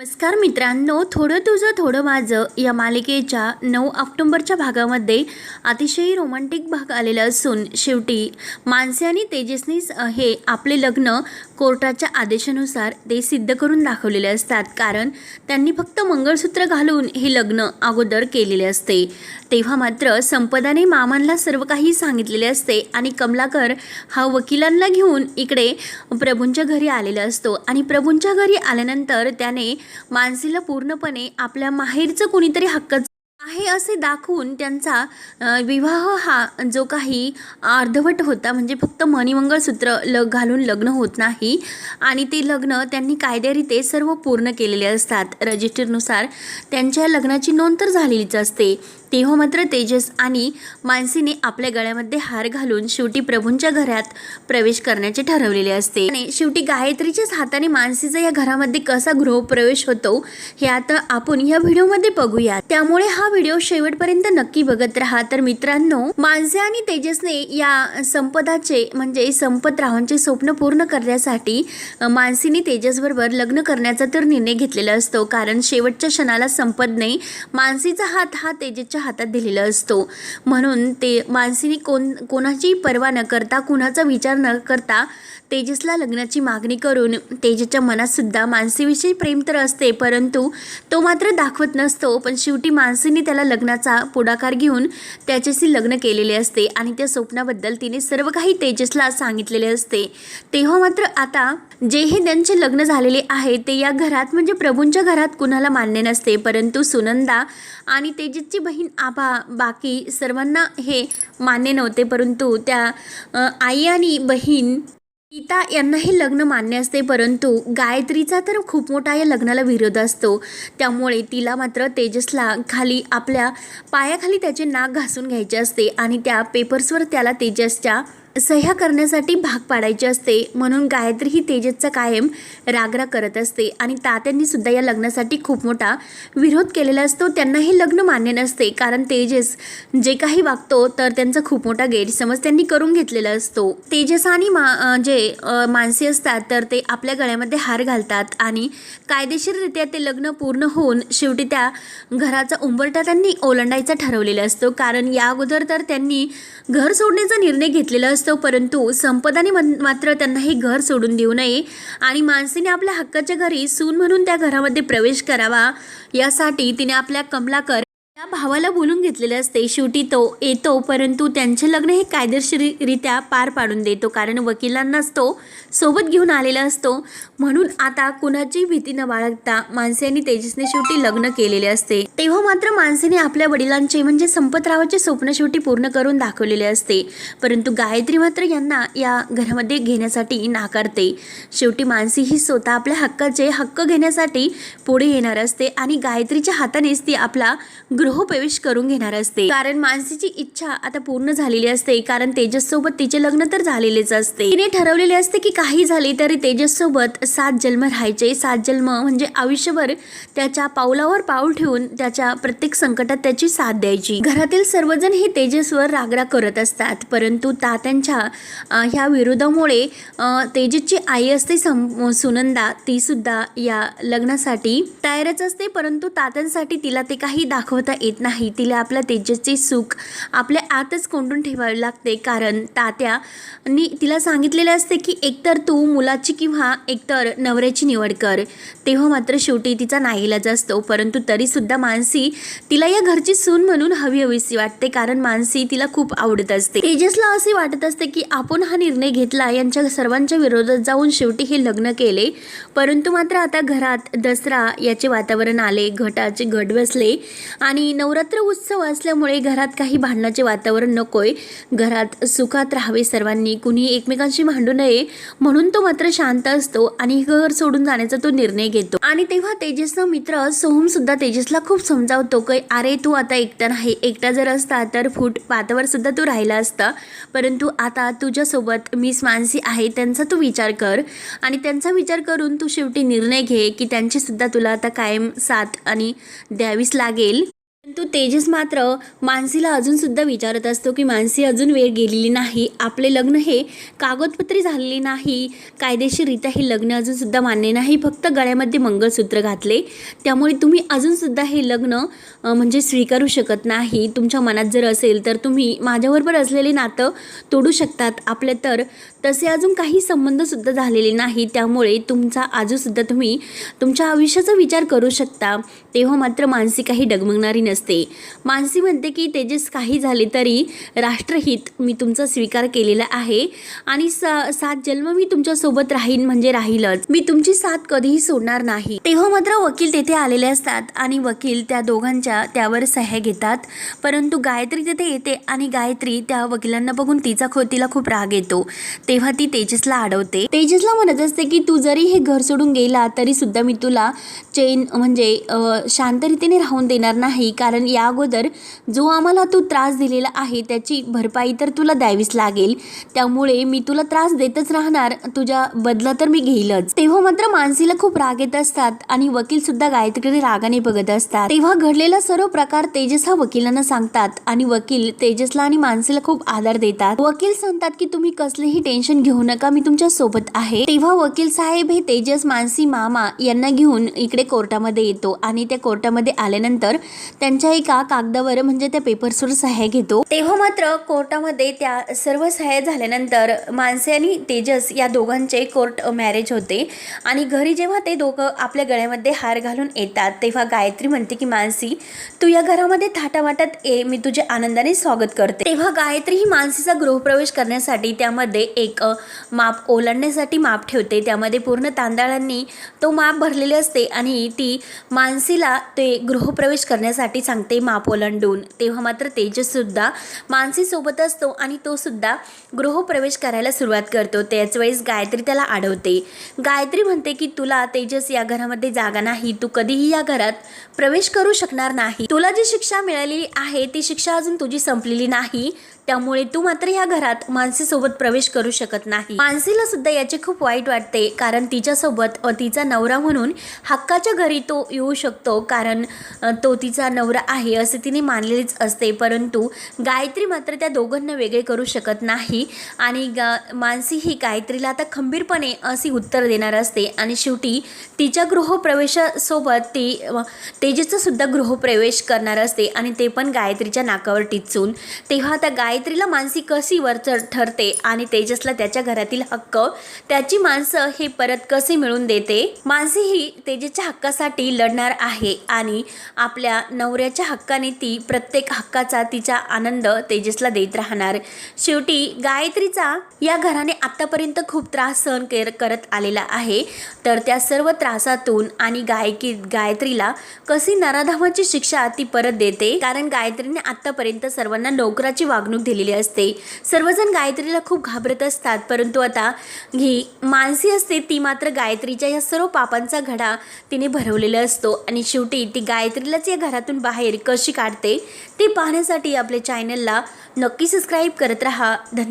नमस्कार मित्रांनो थोडं तुझं थोडं माझं या मालिकेच्या नऊ ऑक्टोंबरच्या भागामध्ये अतिशय रोमांटिक भाग आलेला असून शेवटी मानसे आणि तेजसनीच हे आपले लग्न कोर्टाच्या आदेशानुसार ते सिद्ध करून दाखवलेले असतात. कारण त्यांनी फक्त मंगळसूत्र घालून हे लग्न अगोदर केलेले असते. तेव्हा मात्र संपदाने मामांना सर्व काही सांगितलेले असते आणि कमलाकर हा वकिलांना घेऊन इकडे प्रभूंच्या घरी आलेला असतो. आणि प्रभूंच्या घरी आल्यानंतर त्याने मानसीला पूर्णपणे आपल्या माहेरचं कोणीतरी हक्कच आहे असे दाखवून त्यांचा विवाह हा जो काही अर्धवट होता म्हणजे फक्त मणिमंगळसूत्र ल घालून लग्न होत नाही आणि ते लग्न त्यांनी कायद्यारीते सर्व पूर्ण केलेले असतात. रजिस्टरनुसार त्यांच्या लग्नाची नोंद तर झालेलीच असते. तेव्हा मात्र तेजस आणि मानसीने आपल्या गळ्यामध्ये हार घालून शेवटी प्रभूंच्या घरात प्रवेश करण्याचे ठरवलेले असते. आणि शेवटी गायत्रीच्याच हाताने मानसीचा या घरामध्ये कसा गृहप्रवेश होतो हे आता आपण या व्हिडिओमध्ये बघूया त्यामुळे हा व्हिडिओ शेवटपर्यंत नक्की बघत राहा. तर मित्रांनो मानसी आणि तेजसने या संपदाचे म्हणजे संपतरावांचे स्वप्न पूर्ण करण्यासाठी मानसीने तेजसबरोबर लग्न करण्याचा तर निर्णय घेतलेला असतो. कारण शेवटच्या क्षणाला संपदने मानसीचा हात हा तेजसच्या हातात दिलेला असतो. म्हणून ते मानसीने कोण कोणाची पर्वा न करता कुणाचा विचार न करता तेजसला लग्नाची मागणी करून तेजसच्या मनातसुद्धा मानसीविषयी प्रेम तर असते परंतु तो मात्र दाखवत नसतो. पण शेवटी मानसीने त्याला लग्नाचा पुढाकार घेऊन त्याच्याशी लग्न केलेले असते आणि त्या स्वप्नाबद्दल तिने सर्व काही तेजसला सांगितलेले असते. तेव्हा मात्र आता जे हे त्यांचे लग्न झालेले आहे ते या घरात म्हणजे प्रभूंच्या घरात कुणाला मान्य नसते. परंतु सुनंदा आणि तेजसची बहीण आभा बाकी सर्वांना हे मान्य नव्हते परंतु त्या आई आणि बहीण गीता यांना हे लग्न मान्य असते परंतु गायत्रीचा तर खूप मोठा या लग्नाला विरोध असतो. त्यामुळे तिला मात्र तेजसला खाली आपल्या पायाखाली त्याचे नाक घासून घ्यायचे असते आणि त्या पेपर्सवर त्याला तेजसच्या सह्या करण्यासाठी भाग पाडायचे असते. म्हणून गायत्री ही तेजसचा कायम रागरा करत असते. आणि तात्यांनी सुद्धा या लग्नासाठी खूप मोठा विरोध केलेला असतो. त्यांना हे लग्न मान्य नसते. कारण तेजस जे काही वागतो तर त्यांचा खूप मोठा गैरसमज त्यांनी करून घेतलेला असतो. तेजस आणि मा जे माणसे असतात तर ते आपल्या गळ्यामध्ये हार घालतात. आणि कायदेशीररित्या ते लग्न पूर्ण होऊन शेवटी त्या घराचा उंबरटा त्यांनी ओलांडायचा ठरवलेला असतो. कारण या अगोदर तर त्यांनी घर सोडण्याचा निर्णय घेतलेला असतो परंतु संपदाने मात्र त्यांना हे घर सोडून देऊ नये आणि मानसीने आपल्या हक्काच्या घरी सून म्हणून त्या घरामध्ये प्रवेश करावा यासाठी तिने आपल्या कमलाकर त्या भावाला बोलून घेतलेले असते. शेवटी तो येतो परंतु त्यांचे लग्न हे कायदेशीररित्या पार पाडून देतो कारण वकिलांनाच तो सोबत घेऊन आलेला असतो. म्हणून आता कुणाची भीती न बाळगता मानसी आणि तेजसने शेवटी लग्न केलेले असते. तेव्हा मात्र मानसीने आपल्या वडिलांचे म्हणजे संपतरावाचे स्वप्न शेवटी पूर्ण करून दाखवलेले असते. परंतु गायत्री मात्र यांना या घरामध्ये घेण्यासाठी नाकारते. शेवटी मानसी ही स्वतः आपल्या हक्काचे हक्क घेण्यासाठी पुढे येणार असते आणि गायत्रीच्या हातानेच ती आपला गृह गृहप्रवेश करून घेणार असते. कारण मानसीची इच्छा आता पूर्ण झालेली असते. कारण तेजस सोबत तिचे लग्न तर झालेलेच असते. तिने ठरवलेले असते की काही झाले तरी तेजस सोबत सात जन्म राहायचे. सात जन्म म्हणजे आयुष्यभर त्याच्या पावलावर पाऊल ठेवून त्याच्या प्रत्येक संकटात त्याची साथ द्यायची. घरातील सर्वजण हे तेजसवर रागरा करत असतात. परंतु तात्यांच्या ह्या विरोधामुळे तेजसची आई असते सं सुनंदा. ती सुद्धा या लग्नासाठी तयारच असते. परंतु तात्यांसाठी तिला ते काही दाखवता येत नाही. तिला आपल्या तेजसचे सुख आपल्या आतच कोंडून ठेवावे लागते. कारण तात्यानी तिला सांगितलेले असते की एकतर तू मुलाची किंवा एकतर नवऱ्याची निवड कर. तेव्हा मात्र शेवटी तिचा नाहीलाज असतो. परंतु तरीसुद्धा मानसी तिला या घरची सून म्हणून हवी हवीशी वाटते. कारण मानसी तिला खूप आवडत असते. तेजसला असे वाटत असते की आपण हा निर्णय घेतला. यांच्या सर्वांच्या विरोधात जाऊन शेवटी हे लग्न केले. परंतु मात्र आता घरात दसरा याचे वातावरण आले. घटाचे घट बसले. आणि नवरात्र उत्सव असल्यामुळे घरात काही भांडणाचे वातावरण नकोय. घरात सुखात राहावे सर्वांनी. कुणी एकमेकांशी भांडू नये म्हणून तो मात्र शांत असतो आणि घर सोडून जाण्याचा तो निर्णय घेतो. आणि तेव्हा तेजसचा मित्र सोहम सुद्धा तेजसला खूप समजावतो की अरे तू आता एकटा नाही. एकटा जर असता तर फूट पातावर सुद्धा तू राहिला असता. परंतु आता तुझ्यासोबत मिस मानसी आहे त्यांचा तू विचार कर आणि त्यांचा विचार करून तू शेवटी निर्णय घे की त्यांची सुद्धा तुला आता कायम साथ आणि द्यावीच लागेल. तो तेजस मात्र मानसीला अजूनसुद्धा विचारत असतो की मानसी अजून वेळ गेलेली नाही आपले लग्न हे कागदपत्री झालेले नाही कायदेशीररित्या हे लग्न अजूनसुद्धा मान्य नाही फक्त गळ्यामध्ये मंगळसूत्र घातले. त्यामुळे तुम्ही अजूनसुद्धा हे लग्न म्हणजे स्वीकारू शकत नाही. तुमच्या मनात जर असेल तर तुम्ही माझ्याबरोबर असलेले नातं तोडू शकतात. आपले तर तसे अजून काही संबंधसुद्धा झालेले नाही. त्यामुळे तुमचा आजूसुद्धा तुम्ही तुमच्या आयुष्याचा विचार करू शकता. तेव्हा मात्र मानसी काही डगमगणारी नसते. मानसी म्हणते की तेजस काही झाले तरी राष्ट्रहित मी तुमचा स्वीकार केलेला आहे आणि सात जन्म मी तुमच्यासोबत राहीन म्हणजे राहीलच. मी तुमची साथ कधीही सोडणार नाही. तेव्हा मात्र वकील तेथे आलेले असतात आणि वकील त्या दोघांच्या त्यावर सह्या घेतात. परंतु गायत्री तिथे येते आणि गायत्री त्या वकिलांना बघून तिचा खो तिला खूप राग येतो. तेव्हा ती तेजसला अडवते. तेजसला म्हणत असते की तू जरी हे घर सोडून गेला तरी सुद्धा मी तुला चैन म्हणजे शांत रीतीने राहून देणार नाही. कारण कारण या अगोदर जो आम्हाला तू त्रास दिलेला आहे त्याची भरपाई तर तुला द्यावीच लागेल. त्यामुळे मी तुला त्रास देतच राहणार तुझ्या बदला तर मी घेईलच. तेव्हा मात्र मानसीला खूप राग येत असतात आणि वकील सुद्धा गायत्रीकडे रागाने बघत असतात. तेव्हा घडलेला सर्व प्रकार तेजस हा वकिलांना सांगतात आणि वकील तेजसला आणि मानसीला खूप आधार देतात. वकील सांगतात की तुम्ही कसलेही टेन्शन घेऊ नका मी तुमच्यासोबत आहे. तेव्हा वकील साहेब हे तेजस मानसी मामा यांना घेऊन इकडे कोर्टामध्ये येतो आणि त्या कोर्टामध्ये आल्यानंतर त्यांच्या एका कागदावर म्हणजे त्या पेपर्सवर सह्या घेतो. तेव्हा मात्र कोर्टामध्ये त्या सर्व सह्या झाल्यानंतर मानसी आणि तेजस या दोघांचे कोर्ट मॅरेज होते. आणि घरी जेव्हा ते दोघं आपल्या गळ्यामध्ये हार घालून येतात तेव्हा गायत्री म्हणते की मानसी तू या घरामध्ये थाटामाटात ये मी तुझे आनंदाने स्वागत करते. तेव्हा गायत्री ही मानसीचा गृहप्रवेश करण्यासाठी त्यामध्ये एक माप ओलांडण्यासाठी माप ठेवते. त्यामध्ये पूर्ण तांदळांनी तो माप भरलेले असते आणि ती मानसीला ते गृहप्रवेश करण्यासाठी सांगते माप ओलांडून तेव्हा मात्र तेजस सुद्धा मानसीसोबत असतो आणि तो सुद्धा गृहप्रवेश करायला सुरुवात करतो. त्याच वेळेस गायत्री त्याला अडवते गायत्री म्हणते की तुला तेजस या घरामध्ये जागा नाही. तू कधीही या घरात प्रवेश करू शकणार नाही. तुला जी शिक्षा मिळालेली आहे ती शिक्षा अजून तुझी संपलेली नाही. त्यामुळे तू मात्र या घरात मानसीसोबत प्रवेश करू शकत नाही. मानसीला सुद्धा याचे खूप वाईट वाटते कारण तिच्यासोबत तिचा नवरा म्हणून हक्काच्या घरी तो येऊ शकतो कारण तो तिचा नवरा आहे असे तिने मानलेलीच असते. परंतु गायत्री मात्र त्या दोघांना वेगळे करू शकत नाही आणि गा मानसी ही गायत्रीला आता खंबीरपणे अशी उत्तर देणार असते. आणि शेवटी तिच्या गृहप्रवेशासोबत ती तेजेचा सुद्धा गृहप्रवेश करणार असते आणि ते पण गायत्रीच्या नाकावर टिचून. तेव्हा आता गायत्रीला मानसी कशी वरचढ ठरते आणि तेजसला त्याच्या घरातील हक्क त्याची माणसं हे परत कसे मिळवून देते? मानसी ही तेजसच्या हक्कासाठी लढणार आहे आणि आपल्या नवऱ्याच्या हक्काने ती प्रत्येक हक्काचा तिचा आनंद तेजसला देत राहणार. शेवटी गायत्रीचा या घराने आतापर्यंत खूप त्रास सहन करत आलेला आहे. तर त्या सर्व त्रासातून आणि गायकी गायत्रीला कशी नराधामाची शिक्षा ती परत देते? कारण गायत्रीने आतापर्यंत सर्वांना नोकराची वागणूक दिलेली असते. सर्वजण गायत्रीला खूप घाबरत असतात परंतु आता ही मानसी असते ती मात्र गायत्रीच्या या सर्व पापांचा घडा तिने भरवलेला असतो. आणि शेवटी ती गायत्रीलाच या घरातून बाहेर कशी काढते ते पाहण्यासाठी आपल्या चॅनलला नक्की सबस्क्राईब करत राहा. धन्यवाद.